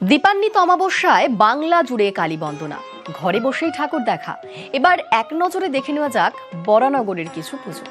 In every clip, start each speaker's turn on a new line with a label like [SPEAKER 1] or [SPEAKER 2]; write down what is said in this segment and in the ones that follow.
[SPEAKER 1] দীপান্বিত অমাবস্যায় বাংলা জুড়ে কালী বন্দনা ঘরে বসেই ঠাকুর দেখা। এবার এক নজরে দেখে নেওয়া যাক বরানগরের কিছু পুজো।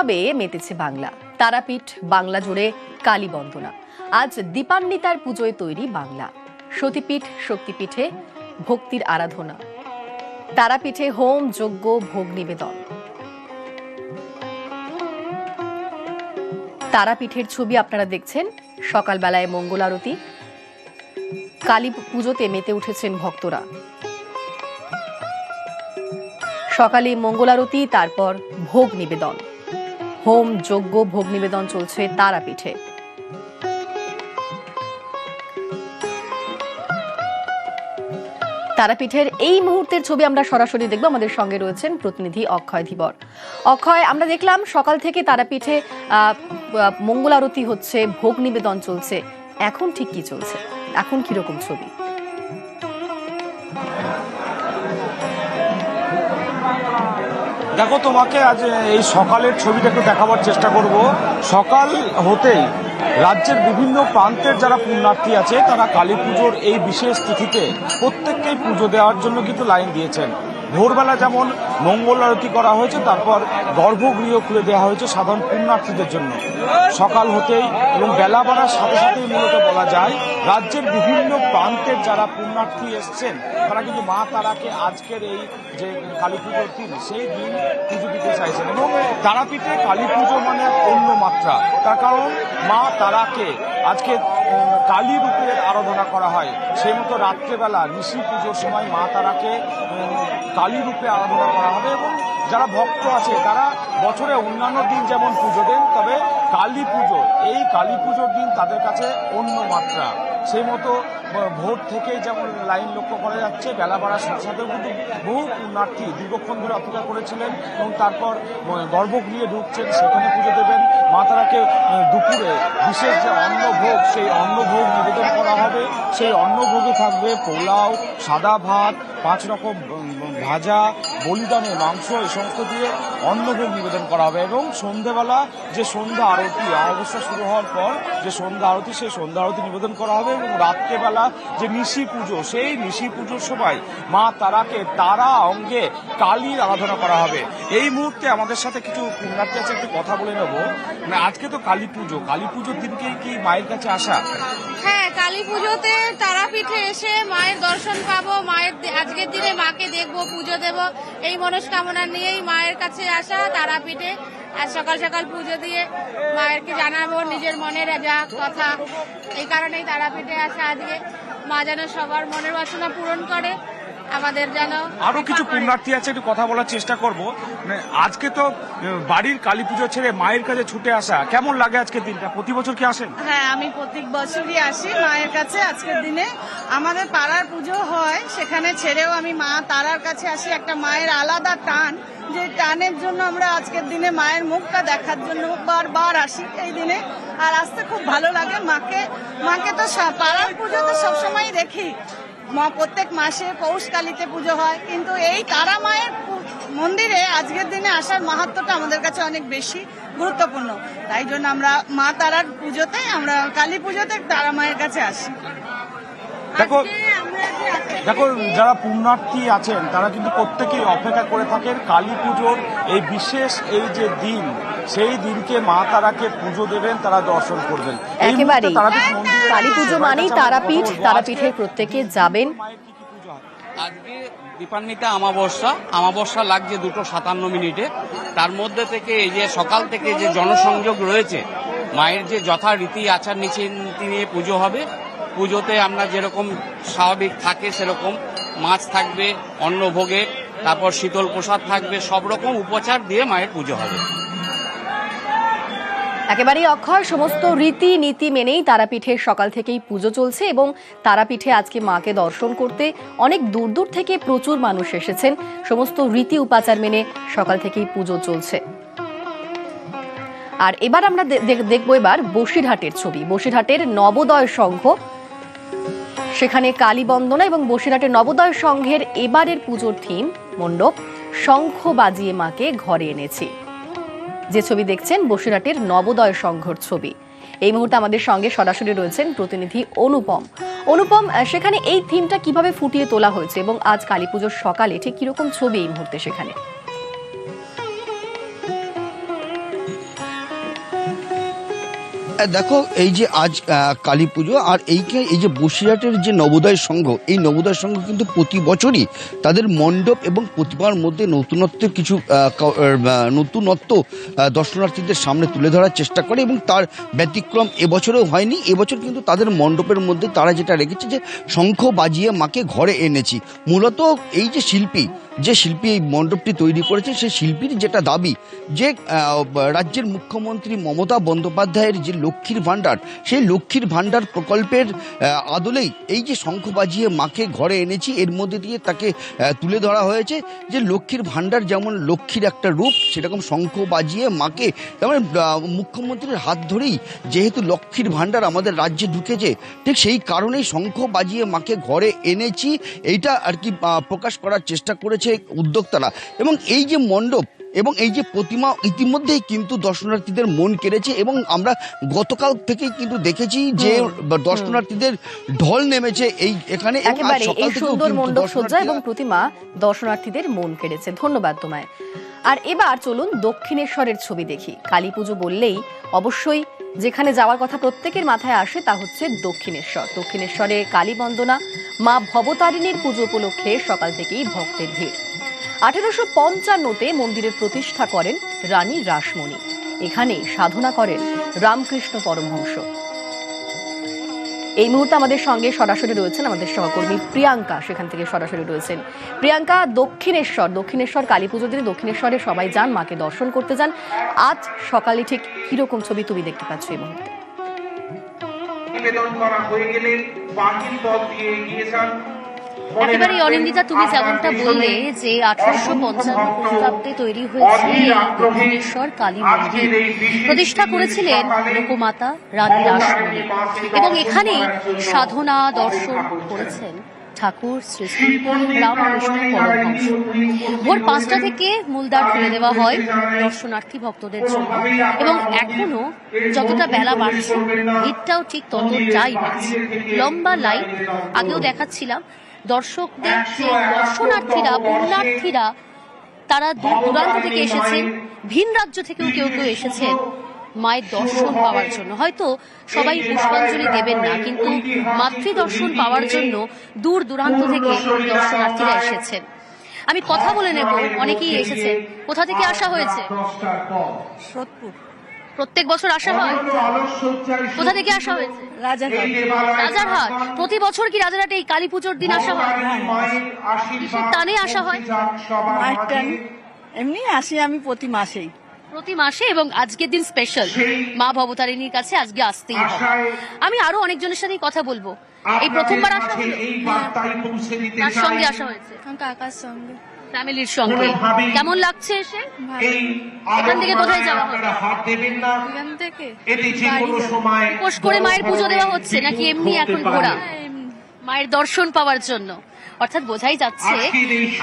[SPEAKER 1] উৎসবে মেতেছে বাংলা? তারাপীঠ, বাংলা জুড়ে কালী বন্দনা। আজ দীপান্বিতার পুজোয় তৈরি বাংলা। সতীপীঠ, শক্তিপীঠে ভক্তির আরাধনা। তারাপীঠে হোম, যজ্ঞ, ভোগ নিবেদন। তারাপীঠের ছবি আপনারা দেখছেন সকালবেলায় মঙ্গল আরতি। কালী পুজোতে মেতে উঠেছেন ভক্তরা। সকালে মঙ্গলারতি তারপর ভোগ নিবেদন। হোম যজ্ঞ ভোগ নিবেদন চলছে তারাপীঠে। তারাপীঠের এই মুহূর্তের ছবি আমরা সরাসরি দেখব। আমাদের সঙ্গে রয়েছেন প্রতিনিধি অক্ষয় ধীবর। অক্ষয় আমরা দেখলাম সকাল থেকে তারাপীঠে আহ, মঙ্গলারতি হচ্ছে ভোগ নিবেদন চলছে। এখন ঠিক কি চলছে? এখন কীরকম ছবি?
[SPEAKER 2] দেখো তোমাকে আজ এই সকালের ছবিটা একটু দেখাবার চেষ্টা করব। সকাল হতেই রাজ্যের বিভিন্ন প্রান্তের যারা পুণ্যার্থী আছে, তারা কালী পুজোর এই বিশেষ তিথিতে প্রত্যেককেই পুজো দেওয়ার জন্য কিন্তু লাইন দিয়েছেন। ভোরবেলা যেমন মঙ্গল আরতি করা হয়েছে, তারপর গর্ভগৃহ খুলে দেওয়া হয়েছে সাধারণ পুণ্যার্থীদের জন্য। সকাল হতেই এবং বেলা বাড়ার সাথে সাথেই মূলত বলা যায়, রাজ্যের বিভিন্ন প্রান্তের যারা পুণ্যার্থী এসছেন, তারা কিন্তু মা তারাকে আজকের এই যে কালী পুজোর দিন, সেই দিন পুজো দিতে চাইছেন। এবং তারাপীঠে কালী পুজো মানে অন্য মাত্রা। তার কারণ মা তারাকে আজকে কালী রূপের আরাধনা করা হয়। সেই মতো রাত্রেবেলা ঋষি পুজোর সময় মা তারাকে কালী রূপে আরাধনা করা হবে এবং যারা ভক্ত আছে তারা বছরে অন্যান্য দিন যেমন পুজো দেন, তবে কালী পুজো, এই কালী পুজোর দিন তাদের কাছে অন্য মাত্রা। সেই মতো ভোর থেকেই যেমন লাইন লক্ষ্য করা যাচ্ছে বেলা বাড়ার সাথে সাথেও কিন্তু বহু পুণ্যার্থী দীর্ঘক্ষণ ধরে অপেক্ষা করেছিলেন এবং তারপর আহ, গর্ভগৃহে ঢুকছেন সেখানে পুজো দেবেন। মা তারাকে দুপুরে বিশেষ যে অন্নভোগ সেই অন্নভোগ নিবেদন করা হবে। সেই অন্নভোগে থাকবে পোলাও সাদা ভাত পাঁচ রকম ভাজা বলিদানে মাংস এই সমস্ত দিয়ে অন্নভোগ নিবেদন করা হবে এবং সন্ধেবেলা যে সন্ধ্যা আরতি, অমাবস্যা শুরু হওয়ার পর যে সন্ধ্যা আরতি, সেই সন্ধ্যা আরতি নিবেদন করা হবে এবং রাত্রেবেলা যে নিশি পুজো, সেই নিশি পুজোর সময় মা তারাকে তারা অঙ্গে কালীর আরাধনা করা হবে। এই মুহূর্তে আমাদের সাথে কিছু পুণ্যার্থী আছে, একটু কথা বলে নেব। মানে আজকে তো কালী পুজো। কালী পুজোর দিনকে কি মায়ের কাছে আসা?
[SPEAKER 3] হ্যাঁ কালী পুজোতে তারাপীঠে এসে মায়ের দর্শন পাবো, মায়ের আজকের দিনে মাকে দেখব, পুজো দেব। এই মনস্কামনা নিয়েই মায়ের কাছে আসা তারাপীঠে। আর সকাল সকাল পুজো দিয়ে মায়েরকে জানাব নিজের মনের যা কথা। এই কারণেই তারাপীঠে আসা আজকে। মা যেন সবার মনের বাসনা পূরণ করে। আমাদের যেন
[SPEAKER 2] আরও কিছু পুণ্যার্থী আছে একটু কথা বলার চেষ্টা করব। মানে আজকে তো বাড়ির কালী পুজো ছেড়ে মায়ের কাছে ছুটে আসা কেমন লাগে আজকের দিনটা? প্রতি বছর কি আসেন?
[SPEAKER 4] হ্যাঁ আমি প্রত্যেক বছরই আসি মায়ের কাছে আজকের দিনে। আমাদের পাড়ার পুজো হয় সেখানে ছেড়েও আমি মা তারার কাছে আসি একটা মায়ের আলাদা টান যে টানের জন্য আমরা আজকের দিনে মায়ের মুখটা দেখার জন্য বারবার আসি এই দিনে। আর আসতে খুব ভালো লাগে মাকে মাকে তো সা- পাড়ার পুজো তো সবসময় দেখি। প্রত্যেক মাসে পৌষকালীতে পুজো হয়। কিন্তু এই তারা মায়ের মন্দিরে আজকের দিনে আসার মাহাত্মটা আমাদের কাছে অনেক বেশি গুরুত্বপূর্ণ। তাই জন্য আমরা মা তারার পুজোতে, আমরা কালী পুজোতে তারা মায়ের কাছে আসি।
[SPEAKER 2] দেখো দেখো যারা পুণ্যার্থী আছেন তারা কিন্তু প্রত্যেকেই অপেক্ষা করে থাকেন কালী পুজোর এই বিশেষ এই যে দিন সেই দিনকে মা তারাকে পুজো দেবেন তারা দর্শন করবেন।
[SPEAKER 1] কালী পুজো মানেই তারাপীঠ তারাপীঠে প্রত্যেকে যাবেন।
[SPEAKER 5] আজকে দীপান্বিতা আমাবস্যা আমাবস্যা লাগছে দুটো সাতান্ন মিনিটে। তার মধ্যে থেকে এই যে সকাল থেকে যে জনসংযোগ রয়েছে মায়ের যে যথারীতি আচার নীতি নিয়ে পুজো হবে পুজোতে আমরা যেরকম স্বাভাবিক থাকে, সেরকম মাছ থাকবে, অন্নভোগে, তারপর শীতল প্রসাদ থাকবে, সব রকম উপচার দিয়ে মায়ের পুজো হবে।
[SPEAKER 1] একেবারেই অক্ষয়, সমস্ত রীতি নীতি মেনেই তারাপীঠের সকাল থেকেই পুজো চলছে এবং তারাপীঠে আজকে মাকে দর্শন করতে অনেক দূর দূর থেকে প্রচুর মানুষ এসেছেন। সমস্ত রীতি উপাচার মেনে সকাল থেকেই পুজো চলছে। আর এবার আমরা দেখব এবার বসিরহাটের ছবি। বসিরহাটের নবোদয় সংঘ সেখানে কালী বন্দনা এবং বসিরহাটের নবোদয় সংঘের এবারের পুজোর থিম মণ্ডপ, শঙ্খ বাজিয়ে মাকে ঘরে এনেছি। যে ছবি দেখছেন বসিরহাটের নবোদয় সংঘর ছবি। এই মুহূর্তে আমাদের সঙ্গে সরাসরি রয়েছেন প্রতিনিধি অনুপম। অনুপম সেখানে এই থিমটা কীভাবে ফুটিয়ে তোলা হয়েছে এবং আজ কালী পুজোর সকালে ঠিক কীরকম ছবি এই মুহূর্তে সেখানে?
[SPEAKER 6] দেখো, এই যে আজ কালী পুজো, আর এইকে, এই যে বসিরহাটের যে নবোদয় সংঘ, এই নবোদয় সংঘ কিন্তু প্রতি বছরই তাদের মণ্ডপ এবং প্রতিমার মধ্যে নতুনত্বের কিছু নতুনত্ব দর্শনার্থীদের সামনে তুলে ধরার চেষ্টা করে এবং তার ব্যতিক্রম এবছরেও হয়নি। এবছর কিন্তু তাদের মণ্ডপের মধ্যে তারা যেটা রেখেছে যে, শঙ্খ বাজিয়ে মাকে ঘরে এনেছি। মূলত এই যে শিল্পী যে শিল্পী এই মণ্ডপটি তৈরি করেছে সেই শিল্পীর যেটা দাবি যে রাজ্যের মুখ্যমন্ত্রী মমতা বন্দ্যোপাধ্যায়ের যে লক্ষ্মীর ভাণ্ডার সেই লক্ষ্মীর ভাণ্ডার প্রকল্পের আদলেই এই যে শঙ্খ বাজিয়ে মাকে ঘরে এনেছি এর মধ্যে দিয়ে তাকে তুলে ধরা হয়েছে যে লক্ষ্মীর ভাণ্ডার যেমন লক্ষ্মীর একটা রূপ সেরকম শঙ্খ বাজিয়ে মাকে আহ, মুখ্যমন্ত্রীর হাত ধরেই যেহেতু লক্ষ্মীর ভাণ্ডার আমাদের রাজ্যে ঢুকেছে ঠিক সেই কারণেই শঙ্খ বাজিয়ে মাকে ঘরে এনেছি এইটা আর কি প্রকাশ করার চেষ্টা করেছে উদ্যোক্তারা। এবং এই যে মণ্ডপ এবং এই যে প্রতিমা ইতিমধ্যেই কিন্তু দর্শনার্থীদের মন কেড়েছে এবং আমরা গতকাল থেকেই কিন্তু দেখেছি যে দর্শনার্থীদের ঢল নেমেছে এই এখানে
[SPEAKER 1] এই সুন্দর মণ্ডপ সজ্জা এবং প্রতিমা দর্শনার্থীদের মন কেড়েছে। ধন্যবাদ তোমায়। আর এবার চলুন দক্ষিণেশ্বরের ছবি দেখি। কালী পুজো বললেই অবশ্যই যেখানে যাওয়ার কথা প্রত্যেকের মাথায় আসে তা হচ্ছে দক্ষিণেশ্বর। দক্ষিণেশ্বরে কালী বন্দনা মা ভবতারিণীর পুজো উপলক্ষে সকাল থেকেই ভক্তের ভিড়। আঠেরোশো পঞ্চান্নতে মন্দিরের প্রতিষ্ঠা করেন রানী রাসমণি। এখানে সাধনা করেন রামকৃষ্ণ পরমহংস। এই মুহূর্তে আমাদের সঙ্গে সরাসরি রয়েছেন আমাদের সহকর্মী প্রিয়াঙ্কা, সেখান থেকে সরাসরি রয়েছেন। প্রিয়াঙ্কা, দক্ষিণেশ্বর দক্ষিণেশ্বর কালী পুজোর দিনে দক্ষিণেশ্বরে সবাই যান, মাকে দর্শন করতে যান। আজ সকালে ঠিক কীরকম ছবি তুমি দেখতে পাচ্ছ এই মুহূর্তে?
[SPEAKER 7] নিবেদন করা হয়ে গেলে বাকি পথ দিয়ে এগিয়ে যান।
[SPEAKER 8] একেবারে অনিন্দিতা, তুমি যেমনটা বললে যে আঠারোশো পঞ্চান্ন খ্রিস্টাব্দে তৈরি হয়েছে দক্ষিণেশ্বর কালী মন্দির। প্রতিষ্ঠা করেছিলেন লোকমাতা রানী রাসমণি এবং এখানেই সাধনা, দর্শন করেছেন ঠাকুর ভোর পাঁচটা থেকে মূলদ্বার খুলে দেওয়া হয় দর্শনার্থী ভক্তদের জন্য। এবং এখনও যতটা বেলা বাড়ছে ভিড়টাও ঠিক ততটাই বাড়ছে। লম্বা লাইন আগেও দেখাচ্ছিলাম দর্শকদের যে দর্শনার্থীরা পুণ্যার্থীরা তারা দূর দূরান্ত থেকে এসেছেন ভিন রাজ্য থেকেও কেউ কেউ এসেছেন মায়ের দর্শন পাওয়ার জন্য। হয়তো সবাই পুষ্পাঞ্জলি দেবেন না কিন্তু মাতৃ দর্শন পাওয়ার জন্য দূর দূরান্ত থেকে দর্শনার্থীরা এসেছেন আমি কথা বলে নেব অনেকেই এসেছে। কোথা থেকে আসা হয়েছে?
[SPEAKER 4] সোদপুর।
[SPEAKER 8] প্রত্যেক বছর আসা হয়? কোথা থেকে আসা হয়েছে?
[SPEAKER 4] রাজারহাট।
[SPEAKER 8] প্রতি বছর কি রাজারহাটে এই কালী পুজোর দিন আসা হয়? টানে আসা হয়?
[SPEAKER 4] এমনি আসি আমি প্রতি মাসেই।
[SPEAKER 8] প্রতি মাসে এবং আজকের দিন স্পেশাল মা ভবতারিণীর কাছে আজকে আসতেই হবে। আমি আরও অনেকজনের সাথেই কথা বলব। এই প্রথমবার আসা হলো। সঙ্গে আসা হয়েছে?
[SPEAKER 3] কাকার সঙ্গে।
[SPEAKER 8] ফ্যামিলির সঙ্গে। কেমন লাগছে এসে? এখান থেকে কোথায় যাওয়া হবে?
[SPEAKER 7] আপনারা হাত দেবেন না।
[SPEAKER 3] এখান থেকে
[SPEAKER 7] এতে যে কোনো সময়
[SPEAKER 8] উপোস করে মায়ের পুজো দেওয়া হচ্ছে নাকি এমনি এখন ঘোরা? মায়ের দর্শন পাওয়ার জন্য। অর্থাৎ বোঝাই যাচ্ছে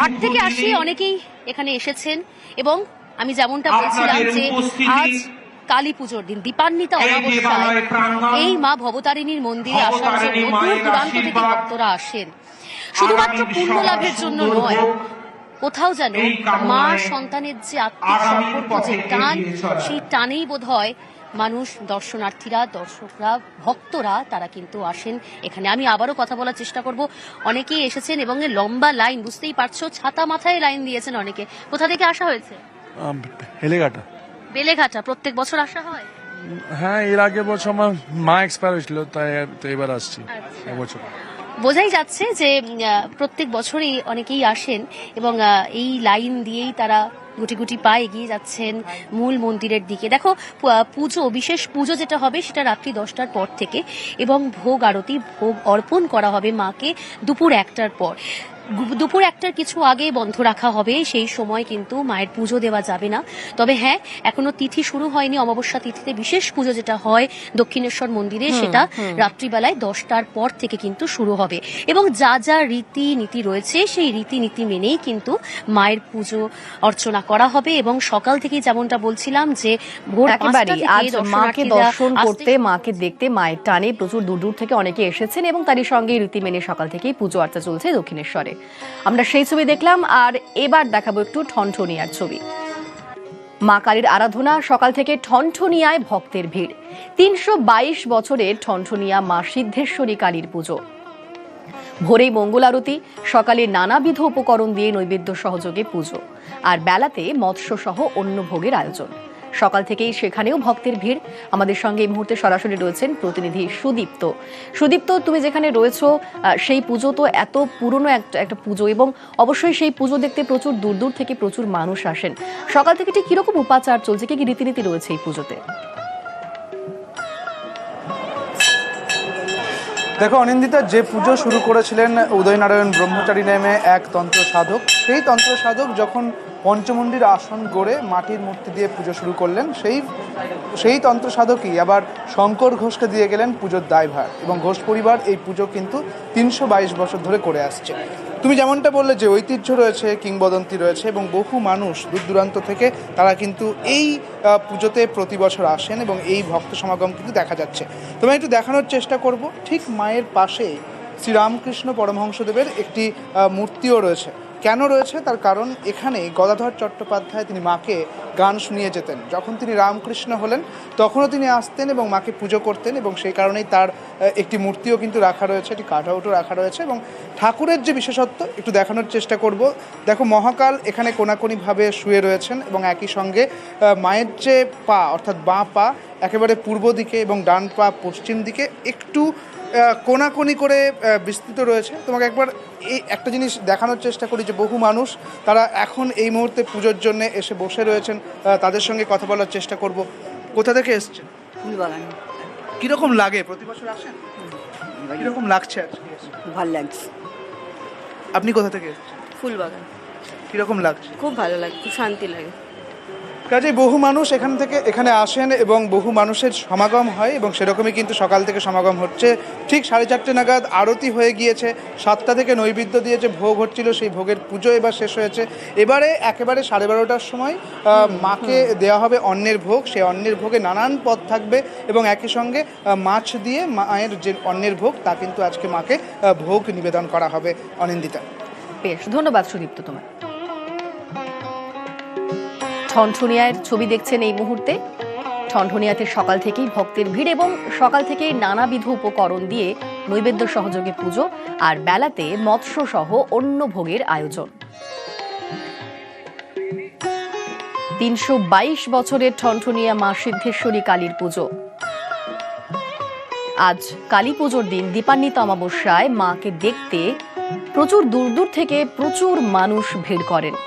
[SPEAKER 8] আট থেকে আসি অনেকেই এখানে এসেছেন এবং আমি যেমনটা বলছিলাম যে আজ কালী পুজোর দিন দীপান্বিতা
[SPEAKER 7] এই
[SPEAKER 8] অমাবস্যায় এই মা ভবতারিণীর মন্দিরে আসার জন্য দূর দূরান্ত থেকে ভক্তরা আসেন। শুধুমাত্র পুণ্য লাভের জন্য নয় কোথাও যেন মা সন্তানের যে আত্মিক
[SPEAKER 7] আগামীর
[SPEAKER 8] সম্পর্ক যে টান সেই টানেই বোধ হয় মানুষ দর্শনার্থীরা দর্শকরা ভক্তরা তারা কিন্তু আসেন এখানে। আমি আবারও কথা বলার চেষ্টা করব। অনেকেই এসেছেন এবং লম্বা লাইন বুঝতেই পারছ ছাতা মাথায় লাইন দিয়েছেন অনেকে। কোথা থেকে আসা হয়েছে?
[SPEAKER 9] হেলেঘাটা।
[SPEAKER 8] বেলেঘাটা প্রত্যেক বছর আসা হয়?
[SPEAKER 9] হ্যাঁ এর আগে বছর আমার মা এক্সপায়ার হয়েছিল তাই তো এবার আসছি
[SPEAKER 8] আচ্ছা। বোঝাই যাচ্ছে যে প্রত্যেক বছরই অনেকেই আসেন এবং এই লাইন দিয়েই তারা গুটি গুটি পা এগিয়ে যাচ্ছেন মূল মন্দিরের দিকে। দেখো পুজো, বিশেষ পুজো যেটা হবে সেটা রাত্রি দশটার পর থেকে এবং ভোগ আরতি, ভোগ অর্পণ করা হবে মাকে দুপুর একটার পর। দুপুর একটার কিছু আগে বন্ধ রাখা হবে সেই সময় কিন্তু মায়ের পুজো দেওয়া যাবে না। তবে হ্যাঁ এখনও তিথি শুরু হয়নি অমাবস্যা তিথিতে বিশেষ পুজো যেটা হয় দক্ষিণেশ্বর মন্দিরে সেটা রাত্রিবেলায় দশটার পর থেকে কিন্তু শুরু হবে। এবং যা যা রীতি নীতি রয়েছে সেই রীতি নীতি মেনেই কিন্তু মায়ের পুজো অর্চনা করা হবে এবং সকাল থেকে যেমনটা বলছিলাম যে ভোর
[SPEAKER 1] মাকে দর্শন করতে মাকে দেখতে মায়ের টানে প্রচুর দূর দূর থেকে অনেকে এসেছেন এবং তারই সঙ্গে রীতি মেনে সকাল থেকেই পুজো আর্চা চলছে দক্ষিণেশ্বরে। আমরা সেই ছবি দেখলাম, আর এবার দেখাবো একটু ঠনঠনিয়ার ছবি। মা কালীর আরাধনা সকাল থেকে ঠনঠনিয়ায় ভক্তের ভিড়। তিনশো বাইশ বছরের ঠনঠনিয়া মা সিদ্ধেশ্বরী কালীর পুজো। ভোরেই মঙ্গল আরতি, সকালে নানাবিধ উপকরণ দিয়ে নৈবেদ্য সহযোগে পুজো। আর বেলাতে মৎস্য সহ অন্য ভোগের আয়োজন। সকাল থেকেই সেখানেও ভক্তের ভিড়। আমাদের সঙ্গে এই মুহূর্তে সরাসরি রয়েছেন প্রতিনিধি সুদীপ্ত। সুদীপ্ত, তুমি যেখানে রয়েছো সেই পুজো তো এত পুরনো একটা একটা পুজো এবং অবশ্যই সেই পুজো দেখতে প্রচুর দূর দূর থেকে প্রচুর মানুষ আসেন। সকাল থেকে ঠিক কীরকম উপাচার চলছে? কি কি রীতিনীতি রয়েছে এই পুজোতে?
[SPEAKER 10] দেখো, অনিন্দিতা, যে পুজো শুরু করেছিলেন উদয়নারায়ণ ব্রহ্মচারী নামে এক তন্ত্র সাধক সেই তন্ত্র সাধক যখন পঞ্চমুণ্ডির আসন গড়ে মাটির মূর্তি দিয়ে পুজো শুরু করলেন সেই সেই তন্ত্র সাধকই আবার শঙ্কর ঘোষকে দিয়ে গেলেন পুজোর দায়ভার এবং ঘোষ পরিবার এই পুজো কিন্তু তিনশো বাইশ বছর ধরে করে আসছে। তুমি যেমনটা বললে যে ঐতিহ্য রয়েছে, কিংবদন্তি রয়েছে এবং বহু মানুষ দূর দূরান্ত থেকে তারা কিন্তু এই পুজোতে প্রতি বছর আসেন এবং এই ভক্ত সমাগম কিন্তু দেখা যাচ্ছে। তোমায় একটু দেখানোর চেষ্টা করব। ঠিক মায়ের পাশে শ্রীরামকৃষ্ণ পরমহংসদেবের একটি মূর্তিও রয়েছে। কেন রয়েছে? তার কারণ এখানে গদাধর চট্টোপাধ্যায় তিনি মাকে গান শুনিয়ে যেতেন। যখন তিনি রামকৃষ্ণ হলেন, তখনও তিনি আসতেন এবং মাকে পুজো করতেন এবং সেই কারণেই তার একটি মূর্তিও কিন্তু রাখা রয়েছে, একটি কাট আউটও রাখা রয়েছে এবং ঠাকুরের যে বিশেষত্ব, একটু দেখানোর চেষ্টা করব। দেখো, মহাকাল এখানে কোনাকুনিভাবে শুয়ে রয়েছেন এবং একই সঙ্গে মায়ের যে পা, অর্থাৎ বাঁ পা, একেবারে পূর্ব দিকে এবং ডান পা পশ্চিম দিকে একটু কোনাকুনি করে বিস্তৃত রয়েছে। তোমাকে একবার এই একটা জিনিস দেখানোর চেষ্টা করি যে বহু মানুষ তারা এখন এই মুহূর্তে পুজোর জন্য এসে বসে রয়েছেন। তাদের সঙ্গে কথা বলার চেষ্টা করব। কোথা থেকে এসছেন?
[SPEAKER 11] ফুলবাগান।
[SPEAKER 10] কীরকম লাগে? প্রতি বছর আসেন? কীরকম লাগছে?
[SPEAKER 11] ভালো লাগছে।
[SPEAKER 10] আপনি কোথা থেকে এসছেন?
[SPEAKER 11] ফুলবাগান।
[SPEAKER 10] কীরকম লাগছে?
[SPEAKER 11] খুব ভালো লাগে খুব শান্তি লাগে।
[SPEAKER 10] কাজে বহু মানুষ এখান থেকে এখানে আসেন এবং বহু মানুষের সমাগম হয় এবং সেরকমই কিন্তু সকাল থেকে সমাগম হচ্ছে। ঠিক সাড়ে চারটে নাগাদ আরতি হয়ে গিয়েছে সাতটা থেকে নৈবেদ্য দিয়ে যে ভোগ হচ্ছিল সেই ভোগের পুজো এবার শেষ হয়েছে। এবারে একেবারে সাড়ে বারোটার সময় মাকে দেওয়া হবে অন্নের ভোগ সেই অন্নের ভোগে নানান পদ থাকবে এবং একই সঙ্গে মাছ দিয়ে মায়ের যে অন্নের ভোগ তা কিন্তু আজকে মাকে ভোগ নিবেদন করা হবে অনিন্দিতা।
[SPEAKER 1] বেশ ধন্যবাদ সুদীপ্ত তোমার। ঠনঠনিয়ার ছবি দেখছেন এই মুহূর্তে। ঠনঠনিয়াতে সকাল থেকেই ভক্তের ভিড় এবং সকাল থেকেই নানাবিধ উপকরণ দিয়ে নৈবেদ্য সহযোগে পুজো আর বেলাতে মৎস্য সহ অন্য ভোগের আয়োজন। তিনশো বাইশ বছরের ঠনঠনিয়া মা সিদ্ধেশ্বরী কালীর পুজো। আজ কালী পুজোর দিন দীপান্বিত অমাবস্যায় মাকে দেখতে প্রচুর দূর দূর থেকে প্রচুর মানুষ ভিড় করেন।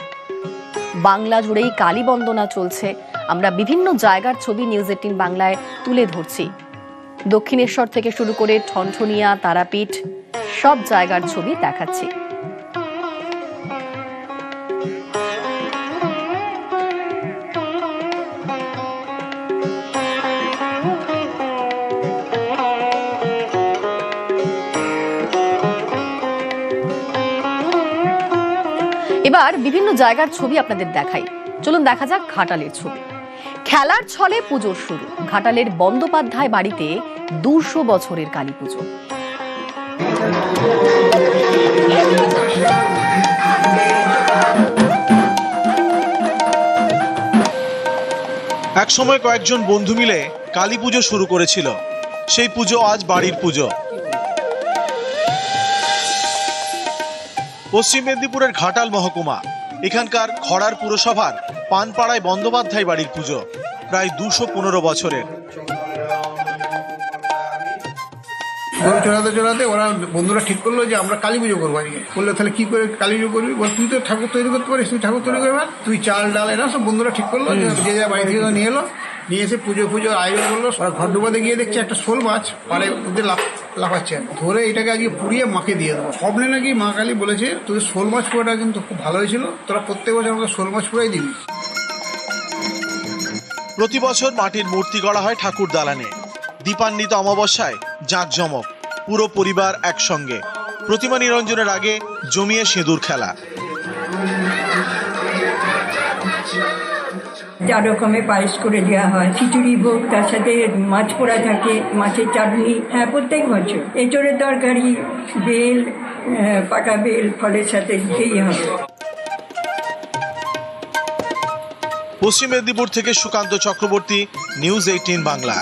[SPEAKER 1] বাংলা জুড়েই কালী বন্দনা চলছে। আমরা বিভিন্ন জায়গার ছবি নিউজ এইটিন বাংলায় তুলে ধরছি। দক্ষিণেশ্বর থেকে শুরু করে ঠনঠনিয়া, তারাপীঠ, সব জায়গার ছবি দেখাচ্ছি। এবার বিভিন্ন জায়গার ছবি আপনাদের দেখাই। চলুন দেখা যাক ঘাটালের ছবি। খেলার ছলে পুজোর শুরু। ঘাটালের বন্দ্যোপাধ্যায় বাড়িতে দুশো বছরের কালী পুজো।
[SPEAKER 12] একসময় কয়েকজন বন্ধু মিলে কালী পুজো শুরু করেছিল। সেই পুজো আজ বাড়ির পুজো। পশ্চিম মেদিনীপুরের ঘাটাল মহকুমা। এখানকার খড়ার পুরসভার পানপাড়ায় বন্দ্যোপাধ্যায় বাড়ির পুজো, প্রায় দুশো পনেরো বছরের।
[SPEAKER 13] গরু চড়াতে চড়াতে ওরা বন্ধুরা ঠিক করল যে আমরা কালী পুজো করব। আজকে বলল, তাহলে কি করে কালী পুজো করবি? বল তুই তো ঠাকুর তৈরি করতে পারিস, তুই ঠাকুর তৈরি করবে তুই চাল, ডাল, এরা সব বন্ধুরা ঠিক করল যে যে বাড়ি থেকে নিয়ে এলো। নিয়ে এসে পুজো পুজো আয়োজন করল। ওরা ঘর ডুবাতে গিয়ে দেখছে একটা শোল মাছ, পাড়ে মধ্যে লাফ লাফাচ্ছে। ধরে এটাকে আজকে পুড়িয়ে মাকে দিয়ে দেবো। স্বপ্নে নাকি মা কালী বলেছে তোদের শোল মাছ পুরোটা কিন্তু খুব ভালো হয়েছিল। তোরা প্রত্যেক বছর আমাকে শোল মাছ পুরাই দিবি।
[SPEAKER 12] প্রতি বছর মাটির মূর্তি গড়া হয় ঠাকুর দালানে। দীপান্বিত অমাবস্যায় জাঁকজমক, পুরো পরিবার একসঙ্গে। প্রতিমা নিরঞ্জনের আগে জমিয়ে সিঁদুর খেলা।
[SPEAKER 11] চার রকমের পায়েস করে দেওয়া হয়। খিচুড়ি ভোগ, তার সাথে মাছ পোড়া থাকে, মাছের চাটনি হ্যাঁ প্রত্যেক বছর। এঁচড়ের তরকারি, বেল পাকা বেল, ফলের সাথে দিতেই হবে।
[SPEAKER 12] পশ্চিম মেদিনীপুর থেকে সুকান্ত চক্রবর্তী, নিউজ এইটিন বাংলা।